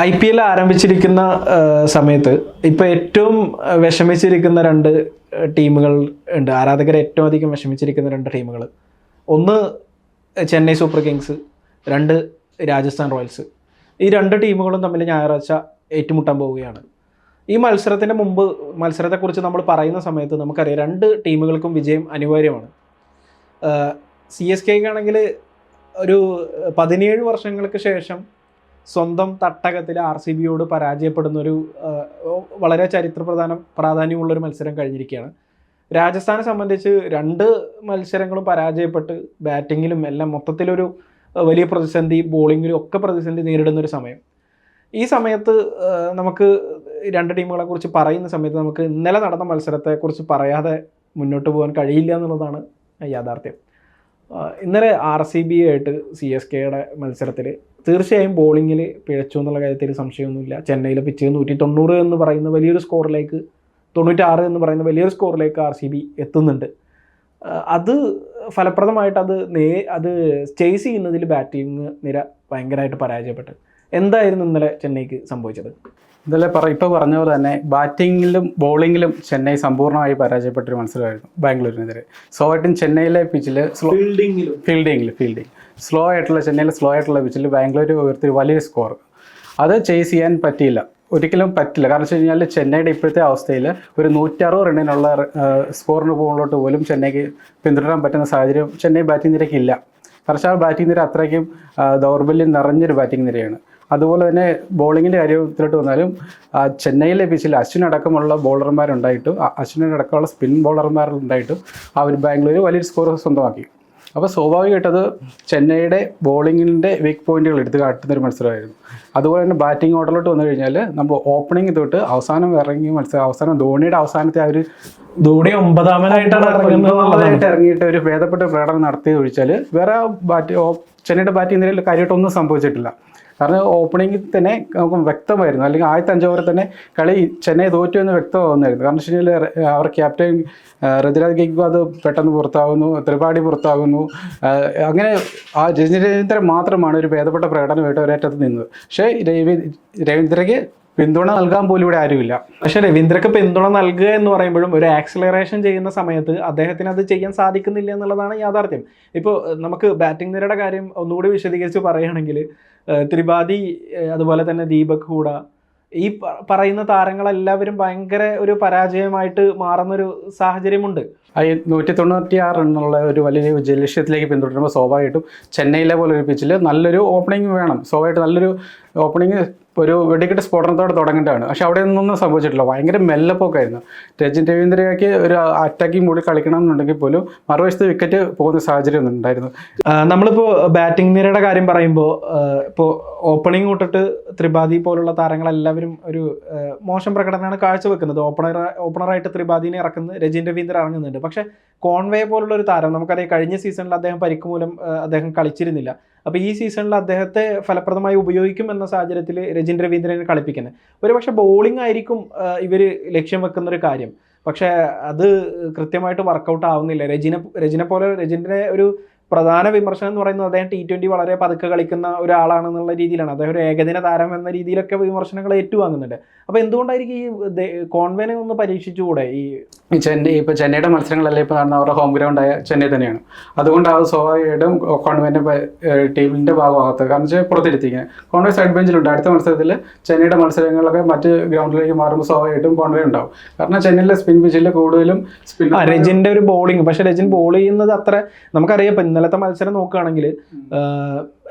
I P L ആരംഭിച്ചിരിക്കുന്ന സമയത്ത് ഇപ്പോൾ ഏറ്റവും വിഷമിച്ചിരിക്കുന്ന രണ്ട് ടീമുകൾ ഉണ്ട്. ആരാധകർ ഏറ്റവും അധികം വിഷമിച്ചിരിക്കുന്ന രണ്ട് ടീമുകൾ. ഒന്ന് ചെന്നൈ സൂപ്പർ കിങ്സ് രണ്ട് രാജസ്ഥാൻ റോയൽസ്. ഈ രണ്ട് ടീമുകളും തമ്മിൽ ഞായറാഴ്ച ഏറ്റുമുട്ടാൻ പോവുകയാണ്. ഈ മത്സരത്തിന് മുമ്പ് മത്സരത്തെക്കുറിച്ച് നമ്മൾ പറയുന്ന സമയത്ത് നമുക്കറിയാം രണ്ട് ടീമുകൾക്കും വിജയം അനിവാര്യമാണ്. സി എസ് കെക്കാണെങ്കിൽ ഒരു പതിനേഴ് വർഷങ്ങൾക്ക് ശേഷം സ്വന്തം തട്ടകത്തിൽ ആർ സി ബിയോട് പരാജയപ്പെടുന്ന ഒരു വളരെ ചരിത്ര പ്രധാന പ്രാധാന്യമുള്ളൊരു മത്സരം കഴിഞ്ഞിരിക്കുകയാണ്. രാജസ്ഥാനെ സംബന്ധിച്ച് രണ്ട് മത്സരങ്ങളും പരാജയപ്പെട്ട് ബാറ്റിങ്ങിലും എല്ലാം മൊത്തത്തിലൊരു വലിയ പ്രതിസന്ധി ബോളിങ്ങിലും ഒക്കെ പ്രതിസന്ധി നേരിടുന്ന ഒരു സമയം. ഈ സമയത്ത് നമുക്ക് രണ്ട് ടീമുകളെ കുറിച്ച് പറയുന്ന സമയത്ത് നമുക്ക് ഇന്നലെ നടന്ന മത്സരത്തെക്കുറിച്ച് പറയാതെ മുന്നോട്ട് പോകാൻ കഴിയില്ല എന്നുള്ളതാണ് യാഥാർത്ഥ്യം. ഇന്നലെ ആർ സി ബി ആയിട്ട് സി എസ് കെയുടെ മത്സരത്തിൽ തീർച്ചയായും ബോളിങ്ങിൽ പിഴച്ചു എന്നുള്ള കാര്യത്തിൽ സംശയമൊന്നുമില്ല. ചെന്നൈയിലെ പിച്ച് നൂറ്റി തൊണ്ണൂറ് എന്ന് പറയുന്ന വലിയൊരു സ്കോറിലേക്ക് തൊണ്ണൂറ്റാറ് എന്ന് പറയുന്ന വലിയൊരു സ്കോറിലേക്ക് ആർ സി ബി എത്തുന്നുണ്ട്. അത് ഫലപ്രദമായിട്ട് അത് നേ അത് ചേസ് ചെയ്യുന്നതിൽ ബാറ്റിംഗ് നിര ഭയങ്കരമായിട്ട് പരാജയപ്പെട്ടു. എന്തായിരുന്നു ഇന്നലെ ചെന്നൈക്ക് സംഭവിച്ചത്? ഇതല്ലേ പറ ഇപ്പോൾ പറഞ്ഞ പോലെ തന്നെ ബാറ്റിങ്ങിലും ബോളിങ്ങിലും ചെന്നൈ സമ്പൂർണമായി പരാജയപ്പെട്ടൊരു മത്സരമായിരുന്നു ബാംഗ്ലൂരിനെതിരെ. സ്ലോ ആയിട്ടും ചെന്നൈയിലെ പിച്ചിൽ സ്ലോ ഫീൽഡിങ്ങിലും ഫീൽഡിങ്ങിൽ ഫീൽഡിങ് സ്ലോ ആയിട്ടുള്ള ചെന്നൈയിലെ സ്ലോ ആയിട്ടുള്ള പിച്ചിൽ ബാംഗ്ലൂർ ഉയർത്തി വലിയ സ്കോർ അത് ചേസ് ചെയ്യാൻ പറ്റിയില്ല. ഒരിക്കലും പറ്റില്ല. കാരണം വെച്ച് കഴിഞ്ഞാൽ ചെന്നൈയുടെ ഇപ്പോഴത്തെ അവസ്ഥയിൽ ഒരു നൂറ്ററുപത് റണ്ണിനുള്ള സ്കോറിന് പോകുന്നതോട്ട് പോലും ചെന്നൈക്ക് പിന്തുടരാൻ പറ്റുന്ന സാഹചര്യം ചെന്നൈ ബാറ്റിംഗ് നിരക്കില്ല. കുറച്ചാൾ ബാറ്റിംഗ് നിര അത്രയ്ക്കും ദൗർബല്യം നിറഞ്ഞൊരു ബാറ്റിംഗ് നിരയാണ്. അതുപോലെ തന്നെ ബോളിങ്ങിന്റെ കാര്യത്തിലോട്ട് വന്നാലും ചെന്നൈയിലെ പിച്ചിൽ അശ്വിൻ അടക്കമുള്ള ബോളർമാരുണ്ടായിട്ടും ആ, അശ്വിനടക്കമുള്ള സ്പിൻ ബോളർമാരുണ്ടായിട്ടും അവർ ബാംഗ്ലൂർ വലിയൊരു സ്കോർ സ്വന്തമാക്കി. അപ്പോൾ സ്വാഭാവികമായിട്ടത് ചെന്നൈയുടെ ബോളിങ്ങിന്റെ വീക്ക് പോയിന്റുകൾ എടുത്ത് കാട്ടുന്ന ഒരു മത്സരമായിരുന്നു. അതുപോലെ തന്നെ ബാറ്റിംഗ് ഓർഡറിലോട്ട് വന്നു കഴിഞ്ഞാൽ നമ്മൾ ഓപ്പണിംഗ് തൊട്ട് അവസാനം ഇറങ്ങിയ മത്സരം അവസാനം ധോണിയുടെ അവസാനത്തെ ആ ഒരു ധോണി ഒമ്പതാമനായിട്ടാണ്. ഇറങ്ങിയിട്ട് ഒരു ഭേദപ്പെട്ട പ്രകടനം നടത്തി ഒഴിച്ചാൽ വേറെ ബാറ്റ് ചെന്നൈയുടെ ബാറ്റിംഗ് നിരയിൽ കാര്യമായിട്ടൊന്നും സംഭവിച്ചിട്ടില്ല. കാരണം ഓപ്പണിംഗിൽ തന്നെ നമുക്ക് വ്യക്തമായിരുന്നു. അല്ലെങ്കിൽ ആദ്യത്തെ അഞ്ച് ഓവർ തന്നെ കളി ചെന്നൈ തോറ്റു എന്ന് വ്യക്തമാകുന്നായിരുന്നു കാരണം വെച്ച് കഴിഞ്ഞാൽ അവർ ക്യാപ്റ്റൻ ഋതുരാജ് ഗെയ്ക്വാദ് പെട്ടെന്ന് പുറത്താകുന്നു ത്രിപാഠി പുറത്താകുന്നു. അങ്ങനെ ആ രവീന്ദ്രൻ മാത്രമാണ് ഒരു ഭേദപ്പെട്ട പ്രകടനമായിട്ട് ഒരേറ്റത്ത് നിന്നത്. പക്ഷേ രവി രവീന്ദ്രയ്ക്ക് പിന്തുണ നൽകാൻ പോലും ഇവിടെ ആരുമില്ല. പക്ഷെ രവീന്ദ്രക്ക് പിന്തുണ നൽകുക എന്ന് പറയുമ്പോഴും ഒരു ആക്സിലറേഷൻ ചെയ്യുന്ന സമയത്ത് അദ്ദേഹത്തിന് അത് ചെയ്യാൻ സാധിക്കുന്നില്ല എന്നുള്ളതാണ് യാഥാർത്ഥ്യം. ഇപ്പോൾ നമുക്ക് ബാറ്റിംഗ് നിരയുടെ കാര്യം ഒന്നുകൂടി വിശദീകരിച്ച് പറയുകയാണെങ്കിൽ ത്രിപാഠി അതുപോലെ തന്നെ ദീപക് ഹൂഡ ഈ പറയുന്ന താരങ്ങളെല്ലാവരും ഭയങ്കര ഒരു പരാജയമായിട്ട് മാറുന്നൊരു സാഹചര്യമുണ്ട്. നൂറ്റി തൊണ്ണൂറ്റി ആറ് എന്നുള്ള ഒരു വലിയ വിജയലക്ഷ്യത്തിലേക്ക് പിന്തുടരുമ്പോൾ സ്വാഭാവികമായിട്ടും ചെന്നൈയിലെ പോലെ ഒരു പിച്ചിൽ നല്ലൊരു ഓപ്പണിംഗ് വേണം. സ്വാഭാവികമായിട്ട് നല്ലൊരു ഓപ്പണിംഗ് ഒരു വെടിക്കെട്ട് സ്ഫോടനത്തോടെ തുടങ്ങേണ്ടതാണ് പക്ഷെ അവിടെ ഒന്നും സംഭവിച്ചിട്ടില്ല. ഭയങ്കര മെല്ലപ്പോക്കായിരുന്നു. രജിൻ രവീന്ദ്രയ്ക്ക് ഒരു അറ്റാക്കിംഗ് മൂടി കളിക്കണം എന്നുണ്ടെങ്കിൽ പോലും മറുവശത്ത് വിക്കറ്റ് പോകുന്ന സാഹചര്യം ഒന്നും ഉണ്ടായിരുന്നു. നമ്മളിപ്പോൾ ബാറ്റിംഗ് നിരയുടെ കാര്യം പറയുമ്പോൾ ഇപ്പോൾ ഓപ്പണിംഗ് തൊട്ടിട്ട് ത്രിപാഠി പോലുള്ള താരങ്ങളെല്ലാവരും ഒരു മോശം പ്രകടനമാണ് കാഴ്ചവെക്കുന്നത്. ഓപ്പണർ ഓപ്പണറായിട്ട് ത്രിപാഠിനെ ഇറക്കുന്നത് രജിൻ രവീന്ദ്ര ഇറങ്ങുന്നുണ്ട്. പക്ഷേ കോൺവേ പോലുള്ള ഒരു താരം നമുക്കറിയാം കഴിഞ്ഞ സീസണിൽ അദ്ദേഹം പരിക്ക് മൂലം അദ്ദേഹം കളിച്ചിരുന്നില്ല. അപ്പോൾ ഈ സീസണിൽ അദ്ദേഹത്തെ ഫലപ്രദമായി ഉപയോഗിക്കും എന്ന സാഹചര്യത്തിൽ രജിൻ രവീന്ദ്രനെ കളിപ്പിക്കുന്നത്. ഒരുപക്ഷെ ബോളിംഗ് ആയിരിക്കും ഇവർ ലക്ഷ്യം വെക്കുന്ന ഒരു കാര്യം. പക്ഷേ അത് കൃത്യമായിട്ട് വർക്കൗട്ട് ആവുന്നില്ല. രജിനെ രജിനെ പോലെ രജിന്റെ ഒരു പ്രധാന വിമർശനം എന്ന് പറയുന്നത് അദ്ദേഹം ടി ട്വന്റി വളരെ പതുക്കെ കളിക്കുന്ന ഒരാളാണെന്നുള്ള രീതിയിലാണ്. അദ്ദേഹം ഒരു ഏകദിന താരം എന്ന രീതിയിലൊക്കെ വിമർശനങ്ങൾ ഏറ്റുവാങ്ങുന്നുണ്ട്. അപ്പോൾ എന്തുകൊണ്ടായിരിക്കും ഈ കോൺവേനെ ഒന്ന് പരീക്ഷിച്ചുകൂടെ? ഈ ചെന്നൈ ഇപ്പോൾ ചെന്നൈയുടെ മത്സരങ്ങളല്ലേ ഇപ്പോൾ നടന്ന അവരുടെ ഹോം ഗ്രൗണ്ടായ ചെന്നൈ തന്നെയാണ്. അതുകൊണ്ട് അത് സ്വാഭാവികമായിട്ടും കോൺവെന്റെ ടീമിന്റെ ഭാഗമാകത്ത്. കാരണം വെച്ചാൽ പുറത്തിരുത്തിക്കുന്നത് കോൺവേ സൈഡ് ബെഞ്ചിലുണ്ട് അടുത്ത മത്സരത്തിൽ ചെന്നൈയുടെ മത്സരങ്ങളൊക്കെ മറ്റ് ഗ്രൗണ്ടിലേക്ക് മാറുമ്പോൾ സ്വാഭാവികമായിട്ടും കോൺവേ ഉണ്ടാവും. കാരണം ചെന്നൈയിലെ സ്പിൻ പിച്ചിൽ കൂടുതലും സ്പിൻ രജിന്റെ രജിന്റെ ഒരു ബോളിംഗ് പക്ഷെ രജിൻ ബോൾ ചെയ്യുന്നത് അത്ര നമുക്കറിയാം. ഇന്നലത്തെ മത്സരം നോക്കുകയാണെങ്കിൽ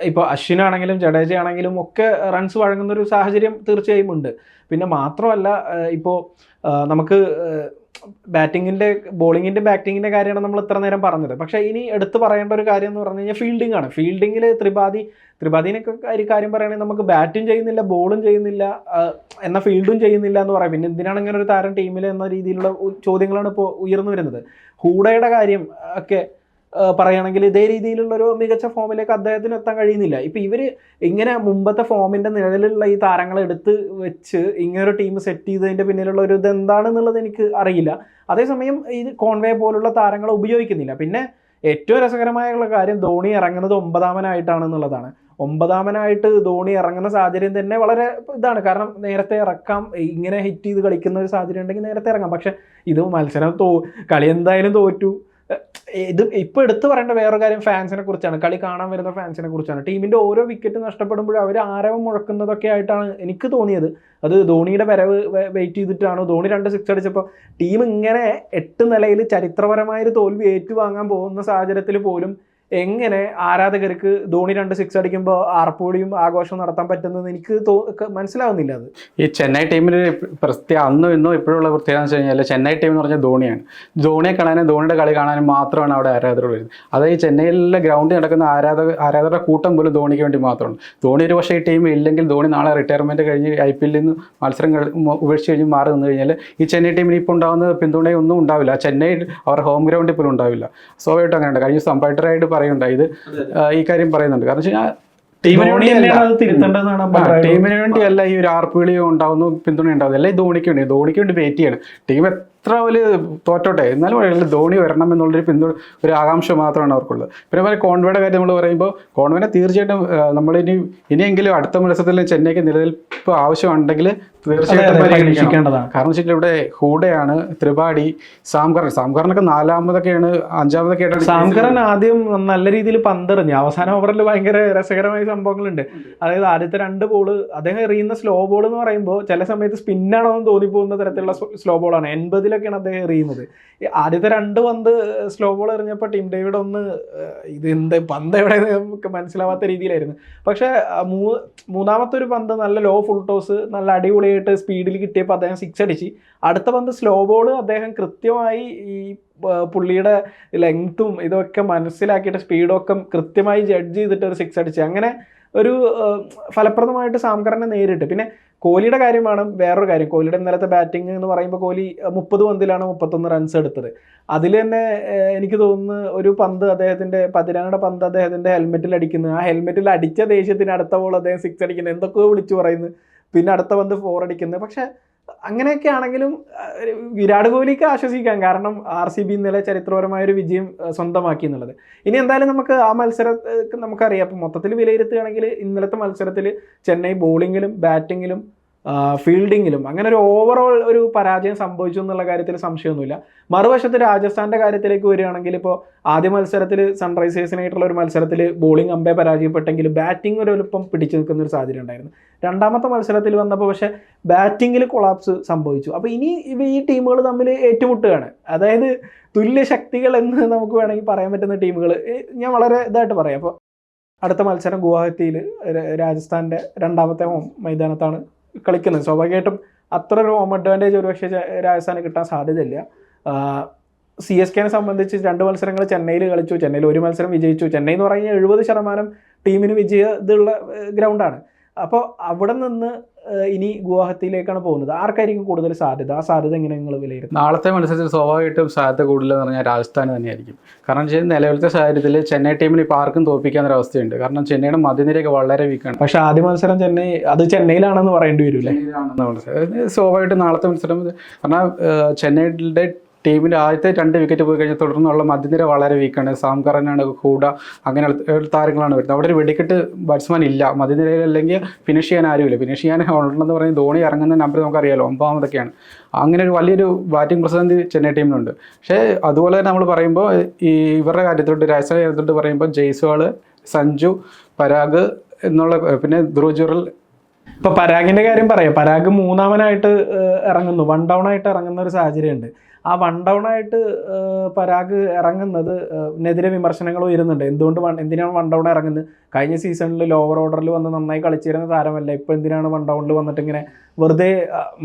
ഇപ്പൊ അശ്വിനാണെങ്കിലും ജഡേജ ആണെങ്കിലും ഒക്കെ റൺസ് വഴങ്ങുന്ന ഒരു സാഹചര്യം തീർച്ചയായും ഉണ്ട്. പിന്നെ മാത്രമല്ല ഇപ്പോൾ ഇപ്പോ നമുക്ക് ബാറ്റിങ്ങിന്റെ ബോളിങ്ങിന്റെ ബാറ്റിങ്ങിന്റെ കാര്യമാണ് നമ്മൾ ഇത്ര നേരം പറഞ്ഞത്. പക്ഷേ ഇനി എടുത്തു പറയേണ്ട ഒരു കാര്യം എന്ന് പറഞ്ഞു കഴിഞ്ഞാൽ ഫീൽഡിംഗ് ആണ്. ഫീൽഡിങ്ങിൽ ത്രിപാഠി ത്രിപാഠിനൊക്കെ ഒരു കാര്യം പറയുകയാണെങ്കിൽ നമുക്ക് ബാറ്റും ചെയ്യുന്നില്ല ബോളും ചെയ്യുന്നില്ല എന്ന എന്നാൽ ഫീൽഡും ചെയ്യുന്നില്ല എന്ന് പറയാം. പിന്നെ എന്തിനാണ് ഇങ്ങനെ ഒരു താരം ടീമിൽ എന്ന രീതിയിലുള്ള ചോദ്യങ്ങളാണ് ഇപ്പോൾ ഉയർന്നു വരുന്നത്. ഹൂഡയുടെ കാര്യം ഒക്കെ പറയുകയാണെങ്കിൽ ഇതേ രീതിയിലുള്ള ഒരു മികച്ച ഫോമിലേക്ക് അദ്ദേഹത്തിന് എത്താൻ കഴിയുന്നില്ല. ഇപ്പൊ ഇവർ ഇങ്ങനെ മുമ്പത്തെ ഫോമിന്റെ നിഴലിലുള്ള ഈ താരങ്ങളെ എടുത്ത് വെച്ച് ഇങ്ങനൊരു ടീം സെറ്റ് ചെയ്തതിന്റെ പിന്നിലുള്ള ഒരു ഇത് എന്താണെന്നുള്ളത് എനിക്ക് അറിയില്ല. അതേസമയം ഇത് കോൺവേ പോലുള്ള താരങ്ങളെ ഉപയോഗിക്കുന്നില്ല. പിന്നെ ഏറ്റവും രസകരമായുള്ള കാര്യം ധോണി ഇറങ്ങുന്നത് ഒമ്പതാമനായിട്ടാണെന്നുള്ളതാണ്. ഒമ്പതാമനായിട്ട് ധോണി ഇറങ്ങുന്ന സാഹചര്യം തന്നെ വളരെ ഇതാണ്. കാരണം നേരത്തെ ഇറക്കാം ഇങ്ങനെ ഹിറ്റ് ചെയ്ത് കളിക്കുന്ന ഒരു സാഹചര്യം ഉണ്ടെങ്കിൽ നേരത്തെ ഇറങ്ങാം. പക്ഷെ ഇത് മത്സരം തോ കളി എന്തായാലും തോറ്റു. ഇത് ഇപ്പൊ എടുത്തു പറയേണ്ട വേറൊരു കാര്യം ഫാൻസിനെ കുറിച്ചാണ്. കളി കാണാൻ വരുന്ന ഫാൻസിനെ കുറിച്ചാണ്. ടീമിന്റെ ഓരോ വിക്കറ്റ് നഷ്ടപ്പെടുമ്പോഴും അവർ ആരവം മുഴക്കുന്നതൊക്കെ ആയിട്ടാണ് എനിക്ക് തോന്നിയത്. അത് ധോണിയുടെ വരവ് വെയിറ്റ് ചെയ്തിട്ടാണ്. ധോണി രണ്ട് സിക്സ് അടിച്ചപ്പോൾ ടീം ഇങ്ങനെ എട്ട് നിലയിൽ ചരിത്രപരമായൊരു തോൽവി ഏറ്റുവാങ്ങാൻ പോകുന്ന സാഹചര്യത്തിൽ പോലും എങ്ങനെ ആരാധകർക്ക് ധോണി രണ്ട് സിക്സ് അടിക്കുമ്പോൾ ആർപ്പോടിയും ആഘോഷം നടത്താൻ പറ്റുന്നത് എനിക്ക് മനസ്സിലാവുന്നില്ല അത്. ഈ ചെന്നൈ ടീമിന് പ്രത്യേക അന്നും ഇന്നും ഇപ്പോഴുള്ള പ്രത്യേകത എന്ന് വെച്ച് കഴിഞ്ഞാൽ ചെന്നൈ ടീം എന്ന് പറഞ്ഞാൽ ധോണിയാണ്. ധോണിയെ കാണാനും ധോണിയുടെ കളി കാണാനും മാത്രമാണ് അവിടെ ആരാധകർ വരുന്നത് അത് ഈ ചെന്നൈയിലെ ഗ്രൗണ്ടിൽ നടക്കുന്ന ആരാധക ആരാധകരുടെ കൂട്ടം പോലും ധോണിക്ക് വേണ്ടി മാത്രമാണ്. ധോണി ഒരു പക്ഷേ ഈ ടീം ഇല്ലെങ്കിൽ ധോണി നാളെ റിട്ടയർമെന്റ് കഴിഞ്ഞ് ഐ പി എല്ലിൽ നിന്ന് മത്സരം ഉപേക്ഷിച്ച് കഴിഞ്ഞ് മാറി നിന്ന് കഴിഞ്ഞാൽ ഈ ചെന്നൈ ടീമിന് ഇപ്പോൾ ഉണ്ടാകുന്ന പിന്തുണയൊന്നും ഉണ്ടാവില്ല. ചെന്നൈ അവരുടെ ഹോം ഗ്രൗണ്ടിൽ പോലും ഉണ്ടാവില്ല. സ്വാഭാവികമായിട്ടും അങ്ങനെയുണ്ട്. കഴിഞ്ഞ ദിവസം അമ്പയറായിട്ട് പറയുന്നുണ്ട്. ഇത് ഈ കാര്യം പറയുന്നുണ്ട്. കാരണം വെച്ച് കഴിഞ്ഞാൽ ടീമിന് വേണ്ടിയല്ല ഈ ഒരു ആർപ്പുകളി ഉണ്ടാവുന്നു പിന്തുണ ഉണ്ടാവുന്നു എല്ലാം ഈ ധോണിക്ക് വേണ്ടി. ധോണിക്ക് വേണ്ടി വെയിറ്റ് ചെയ്യണം. ടീം എത്ര വലിയ തോറ്റോട്ടെ? എന്നാലും അയാളുടെ ധോണി വരണം എന്നുള്ളൊരു പിന്തു ഒരു ആകാംക്ഷ മാത്രമാണ് അവർക്കുള്ളത്. പിന്നെ പോലെ കോൺവേയുടെ കാര്യം നമ്മൾ പറയുമ്പോൾ കോൺവേനെ തീർച്ചയായിട്ടും നമ്മൾ നമ്മളിനി ഇനിയെങ്കിലും അടുത്ത മത്സരത്തിൽ ചെന്നൈക്ക് നിലനിൽപ്പ് ആവശ്യമുണ്ടെങ്കിൽ തീർച്ചയായിട്ടും പരിഗണിക്കേണ്ടതാണ്. കാരണം വെച്ചാൽ ഇവിടെ ഹൂഡയാണ് ത്രിപാഠി സാംകറൻ സാംകറിനൊക്കെ നാലാമതൊക്കെയാണ് അഞ്ചാമതൊക്കെ ആയിട്ടാണ് സാംകരൻ ആദ്യം നല്ല രീതിയിൽ പന്തെറിഞ്ഞു അവസാന ഓവറിൽ ഭയങ്കര രസകരമായ സംഭവങ്ങളുണ്ട്. അതായത് ആദ്യത്തെ രണ്ട് ബോൾ അദ്ദേഹം എറിയുന്ന സ്ലോ ബോൾ എന്ന് പറയുമ്പോൾ ചില സമയത്ത് സ്പിന്നാണോ എന്ന് തോന്നിപ്പോകുന്ന തരത്തിലുള്ള സ്ലോ ബോളാണ്. എൺപതിലൊക്കെയാണ് അദ്ദേഹം എറിയുന്നത്. ആദ്യത്തെ രണ്ട് പന്ത് സ്ലോ ബോൾ എറിഞ്ഞപ്പോൾ ടീം ഡേവിഡ് ഒന്ന് ഇത് എന്ത് പന്ത് എവിടെ നമുക്ക് മനസ്സിലാവാത്ത രീതിയിലായിരുന്നു. പക്ഷേ മൂ മൂന്നാമത്തെ ഒരു പന്ത് നല്ല ലോ ഫുൾ ടോസ് നല്ല അടിപൊളിയായിട്ട് സ്പീഡിൽ കിട്ടിയപ്പോൾ അദ്ദേഹം സിക്സ് അടിച്ച്. അടുത്ത പന്ത് സ്ലോ ബോൾ അദ്ദേഹം കൃത്യമായി ഈ പുള്ളിയുടെ ലെങ്ത്തും ഇതൊക്കെ മനസ്സിലാക്കിയിട്ട് സ്പീഡൊക്കെ കൃത്യമായി ജഡ്ജ് ചെയ്തിട്ട് ഒരു സിക്സ് അടിച്ച്. അങ്ങനെ ഒരു ഫലപ്രദമായിട്ട് സാംകറിനെ നേരിട്ട്. പിന്നെ കോഹ്ലിയുടെ കാര്യമാണ് വേറൊരു കാര്യം. കോഹ്ലിയുടെ ഇന്നലത്തെ ബാറ്റിംഗ് എന്ന് പറയുമ്പോൾ കോഹ്ലി മുപ്പത് പന്തിലാണ് മുപ്പത്തൊന്ന് റൺസ് എടുത്തത്. അതിൽ തന്നെ എനിക്ക് തോന്നുന്നു ഒരു പന്ത് അദ്ദേഹത്തിന്റെ പതിനാറ് പന്ത് അദ്ദേഹത്തിന്റെ ഹെൽമെറ്റിൽ അടിക്കുന്നത് ആ ഹെൽമെറ്റിൽ അടിച്ച ദേഷ്യത്തിന് അടുത്ത ബോൾ അദ്ദേഹം സിക്സ് അടിക്കുന്നത് എന്തൊക്കെയോ വിളിച്ചു പറയുന്നു. പിന്നെ അടുത്ത പന്ത് ഫോർ അടിക്കുന്നത് പക്ഷെ അങ്ങനെയൊക്കെ ആണെങ്കിലും വിരാട് കോഹ്ലിക്ക് ആശ്വസിക്കാം. കാരണം ആർ സി ബി ഇന്നലെ ചരിത്രപരമായ ഒരു വിജയം സ്വന്തമാക്കി എന്നുള്ളത്. ഇനി എന്തായാലും നമുക്ക് ആ മത്സരം നമുക്കറിയാം. അപ്പം മൊത്തത്തിൽ വിലയിരുത്തുകയാണെങ്കിൽ ഇന്നലത്തെ മത്സരത്തിൽ ചെന്നൈ ബോളിങ്ങിലും ബാറ്റിങ്ങിലും ഫീൽഡിങ്ങിലും അങ്ങനെ ഒരു ഓവറോൾ ഒരു പരാജയം സംഭവിച്ചു എന്നുള്ള കാര്യത്തിൽ സംശയമൊന്നുമില്ല. മറുവശത്ത് രാജസ്ഥാന്റെ കാര്യത്തിലേക്ക് വരികയാണെങ്കിൽ ഇപ്പോൾ ആദ്യ മത്സരത്തിൽ സൺറൈസേഴ്സിനായിട്ടുള്ള ഒരു മത്സരത്തിൽ ബോളിംഗ് അമ്പെ പരാജയപ്പെട്ടെങ്കിൽ ബാറ്റിംഗ് ഒരു എളുപ്പം പിടിച്ചു നിൽക്കുന്ന ഒരു സാഹചര്യം ഉണ്ടായിരുന്നു. രണ്ടാമത്തെ മത്സരത്തിൽ വന്നപ്പോൾ പക്ഷേ ബാറ്റിങ്ങിൽ കൊളാപ്സ് സംഭവിച്ചു. അപ്പോൾ ഇനി ഈ ടീമുകൾ തമ്മിൽ ഏറ്റുമുട്ടുകയാണ്. അതായത് തുല്യ ശക്തികൾ എന്ന് നമുക്ക് വേണമെങ്കിൽ പറയാൻ പറ്റുന്ന ടീമുകൾ ഞാൻ വളരെ ഇതായിട്ട് പറയാം. അപ്പോൾ അടുത്ത മത്സരം ഗുവാഹത്തിയിൽ രാജസ്ഥാന്റെ രണ്ടാമത്തെ മൈതാനത്താണ് കളിക്കുന്നത്. സ്വാഭാവികമായിട്ടും അത്ര ഒരു ഹോം അഡ്വാന്റേജ് ഒരുപക്ഷെ രാജസ്ഥാന് കിട്ടാൻ സാധ്യതയില്ല. സി എസ് കെനെ സംബന്ധിച്ച് രണ്ട് മത്സരങ്ങൾ ചെന്നൈയിൽ കളിച്ചു. ചെന്നൈയിൽ ഒരു മത്സരം വിജയിച്ചു. ചെന്നൈ എന്ന് പറഞ്ഞാൽ എഴുപത് ശതമാനം ടീമിന് വിജയ ഇതുള്ള ഗ്രൗണ്ടാണ് അപ്പോൾ അവിടെ നിന്ന് ഇനി ഗുവാഹത്തിയിലേക്കാണ് പോകുന്നത്. ആർക്കായിരിക്കും കൂടുതൽ സാധ്യത? ആ സാധ്യത എങ്ങനെ നിങ്ങൾ വിലയിരുത്തും? നാളത്തെ മത്സരത്തിൽ സ്വാഭാവികമായിട്ടും സാധ്യത കൂടുതലെന്ന് പറഞ്ഞാൽ രാജസ്ഥാൻ തന്നെയായിരിക്കും. കാരണം വെച്ചാൽ നിലവിലത്തെ സാഹചര്യത്തിൽ ചെന്നൈ ടീമിന് ഇപ്പോൾ ആർക്കും ഒരു അവസ്ഥയുണ്ട്. കാരണം ചെന്നൈയുടെ മധ്യനിരയൊക്കെ വളരെ വീക്കാണ് പക്ഷേ ആദ്യ മത്സരം ചെന്നൈ അത് ചെന്നൈയിലാണെന്ന് പറയേണ്ടി വരും സ്വാഭാവികമായിട്ടും നാളത്തെ മത്സരം കാരണം ചെന്നൈയുടെ ടീമിന്റെ ആദ്യത്തെ രണ്ട് വിക്കറ്റ് പോയി കഴിഞ്ഞാൽ തുടർന്നുള്ള മധ്യനിര വളരെ വീക്കാണ് സാംകറനാണ് ഹൂഡ അങ്ങനെ താരങ്ങളാണ് വരുന്നത്. അവിടെ ഒരു വെടിക്കെട്ട് ബാറ്റ്സ്മാൻ ഇല്ല. മധ്യനിരയിലല്ലെങ്കിൽ ഫിനിഷ് ചെയ്യാൻ ആരുമില്ല. ഫിനിഷ് ചെയ്യാൻ ഉണ്ടെന്ന് പറയുന്നത് ധോണി ഇറങ്ങുന്ന നമ്പർ നമുക്കറിയാലോ ഒമ്പതാമതൊക്കെയാണ് അങ്ങനെ ഒരു വലിയൊരു ബാറ്റിംഗ് പ്രതിസന്ധി ചെന്നൈ ടീമിനുണ്ട്. പക്ഷേ അതുപോലെ തന്നെ നമ്മൾ പറയുമ്പോൾ ഈ ഇവരുടെ കാര്യത്തിലോട്ട് രാജസ്ഥാൻ കാര്യത്തിലോട്ട് പറയുമ്പോൾ ജയ്സ്വാൾ സഞ്ജു പരാഗ് എന്നുള്ള പിന്നെ ധ്രുവ് ഇപ്പൊ പരാഗിന്റെ കാര്യം പറയാം. പരാഗ് മൂന്നാമനായിട്ട് ഇറങ്ങുന്നു. വൺ ഡൗൺ ആയിട്ട് ഇറങ്ങുന്ന ഒരു സാഹചര്യമുണ്ട്. ആ വൺ ഡൗൺ ആയിട്ട് പരാഗ് ഇറങ്ങുന്നത് നെതിരെ വിമർശനങ്ങൾ ഉയരുന്നുണ്ട്. എന്തുകൊണ്ട് എന്തിനാണ് വൺ ഡൗൺ ഇറങ്ങുന്നത്? കഴിഞ്ഞ സീസണിൽ ലോവർ ഓർഡറിൽ വന്ന് നന്നായി കളിച്ചിരുന്ന താരമല്ല? ഇപ്പോൾ എന്തിനാണ് വൺ ഡൗണിൽ വന്നിട്ട് ഇങ്ങനെ വെറുതെ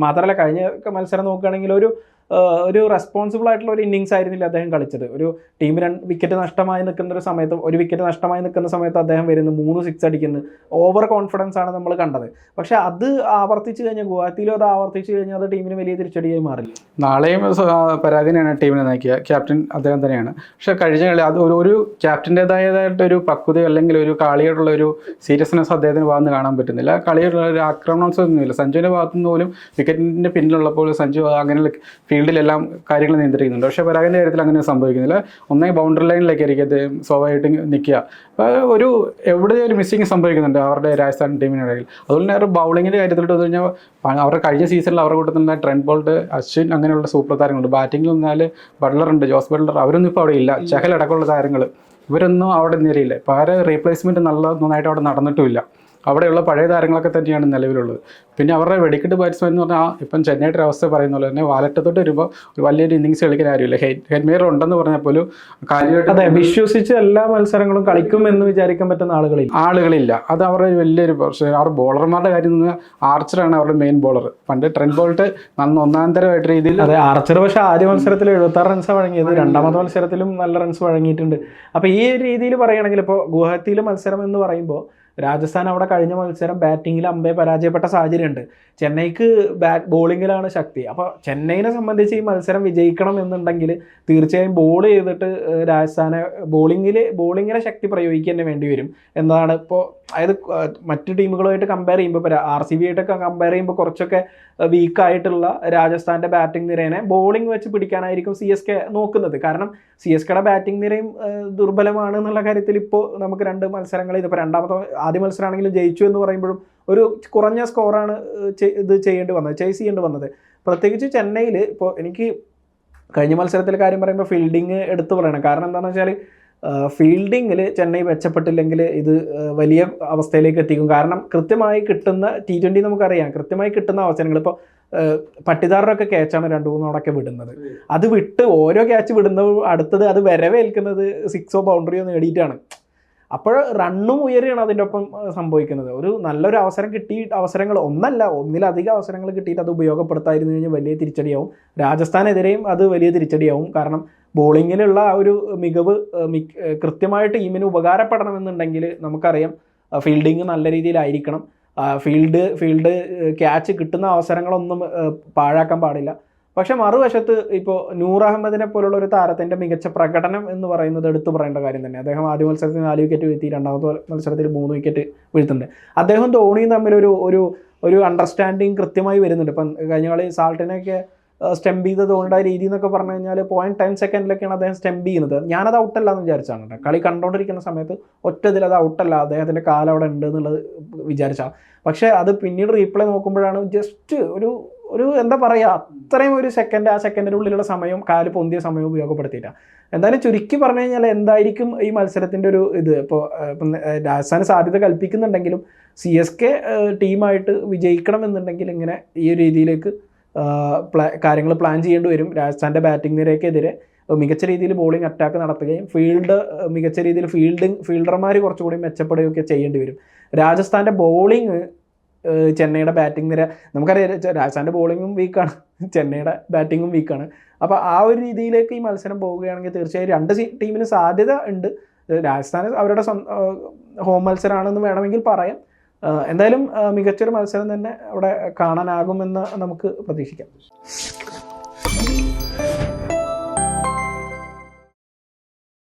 മാത്രമല്ല കഴിഞ്ഞ മത്സരം നോക്കുകയാണെങ്കിൽ ഒരു ഒരു റെസ്പോൺസിബിൾ ആയിട്ടുള്ള ഒരു ഇന്നിങ്സ് ആയിരുന്നില്ല അദ്ദേഹം കളിച്ചത്. ഒരു ടീം രണ്ട് വിക്കറ്റ് നഷ്ടമായി നിൽക്കുന്ന ഒരു സമയത്ത് ഒരു വിക്കറ്റ് നഷ്ടമായി നിൽക്കുന്ന സമയത്ത് അദ്ദേഹം വരുന്നു മൂന്ന് സിക്സ് അടിക്കുന്നു. ഓവർ കോൺഫിഡൻസ് ആണ് നമ്മൾ കണ്ടത്. പക്ഷെ അത് ആവർത്തിച്ചു കഴിഞ്ഞാൽ ഗുവാഹത്തിയിലും അത് ആവർത്തിച്ചു കഴിഞ്ഞാൽ അത് ടീമിന് വലിയ തിരിച്ചടിയായി മാറില്ല. നാളെയും ആ, ടീമിനെ നയിക്കുക ക്യാപ്റ്റൻ അദ്ദേഹം തന്നെയാണ്. പക്ഷെ കഴിഞ്ഞ കളി അത് ഒരു ഒരു ക്യാപ്റ്റന്റെതായതായിട്ട് ഒരു പക്വതയോ അല്ലെങ്കിൽ ഒരു കളിയോടുള്ള ഒരു സീരിയസ്നെസ് അദ്ദേഹത്തിന് ഭാഗത്ത് കാണാൻ പറ്റുന്നില്ല. കളിയോടുള്ള ഒരു ആക്രമണോത്സവമൊന്നുമില്ല സഞ്ജുവിന്റെ ഭാഗത്തുനിന്ന് പോലും വിക്കറ്റിന്റെ പിന്നിലുള്ളപ്പോൾ സഞ്ജു ഫീൽഡ് ഫീൽഡിലെല്ലാം കാര്യങ്ങൾ നിയന്ത്രിക്കുന്നുണ്ട്. പക്ഷേ പരാഗിന്റെ കാര്യത്തിൽ അങ്ങനെ സംഭവിക്കുന്നില്ല. ഒന്നേ ബൗണ്ടറി ലൈനിലേക്ക് ആയിരിക്കും അദ്ദേഹം സ്വാഭാവികമായിട്ടും നിൽക്കുക. അപ്പോൾ ഒരു എവിടെ ഒരു മിസ്സിങ് സംഭവിക്കുന്നുണ്ട് അവരുടെ രാജസ്ഥാൻ ടീമിനിടയിൽ അതുപോലെ തന്നെ അവരുടെ ബൗളിങ്ങിന്റെ കാര്യത്തിലോട്ട് വന്നു കഴിഞ്ഞാൽ അവരുടെ കഴിഞ്ഞ സീസണിൽ അവരുടെ കൂട്ടത്തിൽ നിന്ന് ട്രെൻഡ് ബോൾട്ട് അശ്വിൻ അങ്ങനെയുള്ള സൂപ്പർ താരങ്ങളുണ്ട്. ബാറ്റിംഗിൽ നിന്നാൽ ബട്ട്ലർ ഉണ്ട് ജോസ് ബട്ട്ലർ അവരൊന്നും ഇപ്പോൾ അവിടെ ഇല്ല. ചഹൽ അടക്കമുള്ള താരങ്ങൾ ഇവരൊന്നും അവിടെ നിരയില്ല ഇപ്പോൾ ആരെ റീപ്ലേസ്മെന്റ് നല്ല നന്നായിട്ട് അവിടെ നടന്നിട്ടുമില്ല അവിടെയുള്ള പഴയ താരങ്ങളൊക്കെ തന്നെയാണ് നിലവിലുള്ളത്. പിന്നെ അവരുടെ വെടിക്കെട്ട് ബാറ്റ്സ്മാൻ എന്ന് പറഞ്ഞാൽ ഇപ്പം ചെന്നൈയുടെ അവസ്ഥ പറയുന്ന പോലെ തന്നെ വാലറ്റത്തോട്ട് വരുമ്പോൾ ഒരു വലിയൊരു ഇന്നിങ്സ് കളിക്കാൻ ആരുമില്ല. ഹെഡ് ഹെഡ്മേർ ഉണ്ടെന്ന് പറഞ്ഞാൽ പോലും കാര്യമായിട്ട് അതെ വിശ്വസിച്ച് എല്ലാ മത്സരങ്ങളും കളിക്കും എന്ന് വിചാരിക്കാൻ പറ്റുന്ന ആളുകളില്ല. ആളുകളില്ല. അത് അവരുടെ വലിയൊരു പ്രശ്നം അവർ ബോളർമാരുടെ കാര്യം എന്ന് പറഞ്ഞാൽ ആർച്ചറാണ് അവരുടെ മെയിൻ ബോളർ പണ്ട് ട്രെൻഡ് ബോൾട്ട് നന്ന് ഒന്നാം തരമായിട്ട് രീതിയിൽ അതെ ആർച്ചർ പക്ഷേ ആദ്യ മത്സരത്തിൽ എഴുപത്താറ് റൺസ് വഴങ്ങിയത് രണ്ടാമത്തെ മത്സരത്തിലും നല്ല റൺസ് വഴങ്ങിയിട്ടുണ്ട്. അപ്പോൾ ഈ രീതിയിൽ പറയുകയാണെങ്കിൽ ഇപ്പോൾ ഗുവാഹത്തിയിലെ മത്സരം എന്ന് പറയുമ്പോൾ രാജസ്ഥാൻ അവിടെ കഴിഞ്ഞ മത്സരം ബാറ്റിങ്ങിൽ അമ്പേ പരാജയപ്പെട്ട സാഹചര്യമുണ്ട്. ചെന്നൈക്ക് ബാറ്റ് ബോളിങ്ങിലാണ് ശക്തി. അപ്പോൾ ചെന്നൈനെ സംബന്ധിച്ച് ഈ മത്സരം വിജയിക്കണം എന്നുണ്ടെങ്കിൽ തീർച്ചയായും ബോൾ ചെയ്തിട്ട് രാജസ്ഥാനെ ബോളിങ്ങിൽ ബോളിങ്ങിലെ ശക്തി പ്രയോഗിക്കുക തന്നെ വേണ്ടി വരും എന്നതാണ് ഇപ്പോൾ അതായത് മറ്റു ടീമുകളുമായിട്ട് കമ്പയർ ചെയ്യുമ്പോൾ ഇപ്പോൾ ആർ സി ബി ആയിട്ടൊക്കെ കമ്പയർ ചെയ്യുമ്പോൾ കുറച്ചൊക്കെ വീക്കായിട്ടുള്ള രാജസ്ഥാന്റെ ബാറ്റിംഗ് നിരേനെ ബോളിംഗ് വെച്ച് പിടിക്കാനായിരിക്കും സി എസ് കെ നോക്കുന്നത്. കാരണം സി എസ് കെയുടെ ബാറ്റിംഗ് നിരയും ദുർബലമാണ് എന്നുള്ള കാര്യത്തിൽ ഇപ്പോൾ നമുക്ക് രണ്ട് മത്സരങ്ങൾ ഇതിപ്പോൾ രണ്ടാമത്തെ ആദ്യ മത്സരമാണെങ്കിലും ജയിച്ചു എന്ന് പറയുമ്പോഴും ഒരു കുറഞ്ഞ സ്കോറാണ് ഇത് ചെയ്യേണ്ടി വന്നത് ചേസ് ചെയ്യേണ്ടി വന്നത്. പ്രത്യേകിച്ച് ചെന്നൈയിൽ ഇപ്പോൾ എനിക്ക് കഴിഞ്ഞ മത്സരത്തിൽ കാര്യം പറയുമ്പോൾ ഫീൽഡിങ് എടുത്തു പറയണം. കാരണം എന്താണെന്ന് വെച്ചാൽ ഫീൽഡിങ്ങിൽ ചെന്നൈ മെച്ചപ്പെട്ടില്ലെങ്കിൽ ഇത് വലിയ അവസ്ഥയിലേക്ക് എത്തിക്കും. കാരണം കൃത്യമായി കിട്ടുന്ന ടി ട്വന്റി നമുക്കറിയാം. കൃത്യമായി കിട്ടുന്ന അവസരങ്ങൾ. ഇപ്പോൾ പട്ടിദാറിനൊക്കെ ക്യാച്ചാണ് രണ്ട് മൂന്നോടൊക്കെ വിടുന്നത്. അത് വിട്ട് ഓരോ ക്യാച്ച് വിടുന്ന അടുത്തത് അത് വരവേൽക്കുന്നത് സിക്സോ ബൗണ്ടറിയോ നേടിയിട്ടാണ്. അപ്പോൾ റണ്ണും ഉയരുകയാണ് അതിന്റെ ഒപ്പം സംഭവിക്കുന്നത്. ഒരു നല്ലൊരു അവസരം കിട്ടി അവസരങ്ങൾ ഒന്നല്ല ഒന്നിലധികം അവസരങ്ങൾ കിട്ടിയിട്ട് അത് ഉപയോഗപ്പെടുത്താതിരുന്നു കഴിഞ്ഞാൽ വലിയ തിരിച്ചടിയാവും. രാജസ്ഥാനെതിരെയും അത് വലിയ തിരിച്ചടിയാവും. കാരണം ബോളിങ്ങിലുള്ള ആ ഒരു മികവ് കൃത്യമായിട്ട് ടീമിന് ഉപകാരപ്പെടണമെന്നുണ്ടെങ്കിൽ നമുക്കറിയാം ഫീൽഡിങ് നല്ല രീതിയിലായിരിക്കണം. ഫീൽഡ് ഫീൽഡ് ക്യാച്ച് കിട്ടുന്ന അവസരങ്ങളൊന്നും പാഴാക്കാൻ പാടില്ല. പക്ഷെ മറുവശത്ത് ഇപ്പോൾ നൂർ അഹമ്മദിനെ പോലുള്ള ഒരു താരത്തിന്റെ മികച്ച പ്രകടനം എന്ന് പറയുന്നത് എടുത്തു പറയേണ്ട കാര്യം തന്നെ. അദ്ദേഹം ആദ്യ മത്സരത്തിൽ നാല് വിക്കറ്റ് വീഴ്ത്തി രണ്ടാമത്തെ മത്സരത്തിൽ മൂന്ന് വിക്കറ്റ് വീഴ്ത്തുന്നുണ്ട്. അദ്ദേഹം ധോണിയും തമ്മിൽ ഒരു ഒരു ഒരു അണ്ടർസ്റ്റാൻഡിങ് കൃത്യമായി വരുന്നുണ്ട്. ഇപ്പം കഴിഞ്ഞ കളി സാൾട്ടിനെയൊക്കെ സ്റ്റെമ്പ് കൊണ്ട് ആ രീതി എന്നൊക്കെ പറഞ്ഞു കഴിഞ്ഞാൽ പോയിന്റ് ടെൻ സെക്കൻഡിലൊക്കെയാണ് അദ്ദേഹം സ്റ്റെമ്പ് ചെയ്യുന്നത്. ഞാനത് ഔട്ടല്ല എന്ന് വിചാരിച്ചാണ് കേട്ടോ. കളി കണ്ടുകൊണ്ടിരിക്കുന്ന സമയത്ത് ഒറ്റതിൽ അത് ഔട്ടല്ല അദ്ദേഹത്തിന്റെ കാലം അവിടെ ഉണ്ട് എന്നുള്ളത് വിചാരിച്ചാണ്. പക്ഷേ അത് പിന്നീട് റീപ്ലേ നോക്കുമ്പോഴാണ് ജസ്റ്റ് ഒരു ഒരു എന്താ പറയുക അത്രയും ഒരു സെക്കൻഡ് ആ സെക്കൻഡിന്റെ ഉള്ളിലുള്ള സമയം കാൽ പൊന്തിയ സമയം ഉപയോഗപ്പെടുത്തിയിട്ടാണ് എന്തായാലും ചുരുക്കി പറഞ്ഞു കഴിഞ്ഞാൽ എന്തായിരിക്കും ഈ മത്സരത്തിന്റെ ഒരു ഇത്? ഇപ്പോൾ ഇപ്പം രാജസ്ഥാന് സാധ്യത കൽപ്പിക്കുന്നുണ്ടെങ്കിലും സി എസ് കെ ടീമായിട്ട് വിജയിക്കണം എന്നുണ്ടെങ്കിൽ ഇങ്ങനെ ഈ രീതിയിലേക്ക് കാര്യങ്ങൾ പ്ലാൻ ചെയ്യേണ്ടി വരും. രാജസ്ഥാന്റെ ബാറ്റിംഗ് നിരക്കെതിരെ മികച്ച രീതിയിൽ ബോളിംഗ് അറ്റാക്ക് നടത്തുകയും ഫീൽഡ് മികച്ച രീതിയിൽ ഫീൽഡിങ് ഫീൽഡർമാർ കുറച്ചുകൂടി മെച്ചപ്പെടുകയൊക്കെ ചെയ്യേണ്ടി വരും. രാജസ്ഥാന്റെ ബോളിംഗ് ചെന്നൈയുടെ ബാറ്റിംഗ് നിര നമുക്കറിയാം രാജസ്ഥാന്റെ ബോളിങ്ങും വീക്കാണ് ചെന്നൈയുടെ ബാറ്റിങ്ങും വീക്കാണ് അപ്പോൾ ആ ഒരു രീതിയിലേക്ക് ഈ മത്സരം പോവുകയാണെങ്കിൽ തീർച്ചയായും രണ്ട് ടീമിന് സാധ്യത ഉണ്ട്. രാജസ്ഥാൻ അവരുടെ ഹോം മത്സരമാണെന്ന് വേണമെങ്കിൽ പറയാം. എന്തായാലും മികച്ചൊരു മത്സരം തന്നെ അവിടെ കാണാനാകുമെന്ന് നമുക്ക് പ്രതീക്ഷിക്കാം.